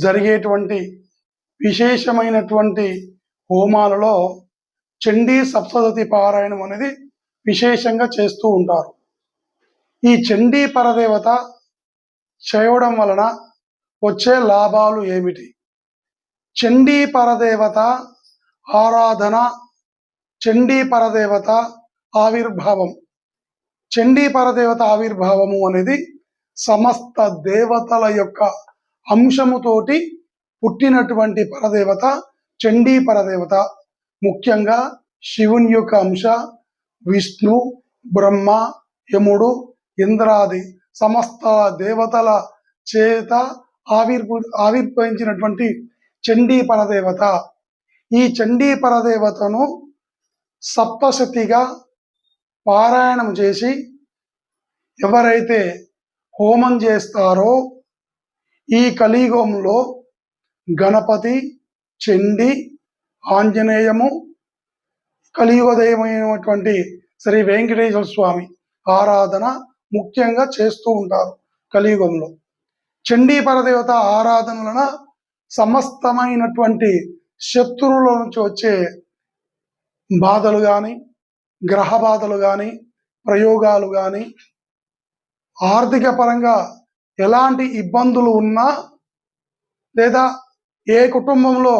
జరిగేటువంటి విశేషమైనటువంటి హోమాలలో చండీ సప్తశతి పారాయణం అనేది విశేషంగా చేస్తూ ఉంటారు. ఈ చండీ పరదేవత చేయడం వలన వచ్చే లాభాలు ఏమిటి? చండీ పరదేవత ఆరాధన చండీ పరదేవత ఆవిర్భావం. చండీ పరదేవత ఆవిర్భావము అనేది సమస్త దేవతల యొక్క అంశముతోటి పుట్టినటువంటి పరదేవత చండీ పరదేవత ముఖ్యంగా శివుని యొక్క అంశ విష్ణు బ్రహ్మ యముడు ఇంద్రాది సమస్త దేవతల చేత ఆవిర్భూ ఆవిర్భవించినటువంటి చండీ పరదేవత. ఈ చండీ పరదేవతను సప్తశతిగా పారాయణం చేసి ఎవరైతే హోమం చేస్తారో ఈ కలియుగంలో గణపతి చండి ఆంజనేయము కలియుగ దైవమైనటువంటి శ్రీ వెంకటేశ్వర స్వామి ఆరాధన ముఖ్యంగా చేస్తూ ఉంటారు కలియుగంలో. చండీ పరదేవత ఆరాధన వలన సమస్తమైనటువంటి శత్రువుల నుంచి వచ్చే బాధలు కానీ గ్రహ బాధలు కానీ ప్రయోగాలు కానీ ఆర్థిక పరంగా ఎలాంటి ఇబ్బందులు ఉన్నా లేదా ఏ కుటుంబంలో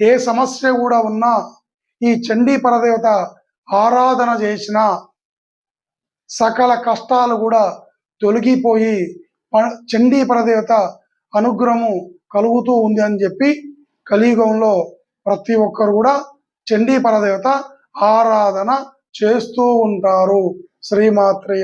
ఏ సమస్య కూడా ఉన్నా ఈ చండీ పరదేవత ఆరాధన చేసిన సకల కష్టాలు కూడా తొలగిపోయి ప- చండీ పరదేవత అనుగ్రహము కలుగుతూ ఉంది అని చెప్పి కలియుగంలో ప్రతి ఒక్కరు కూడా చండీ పరదేవత ఆరాధన చేస్తూ ఉంటారు. శ్రీమాత్రే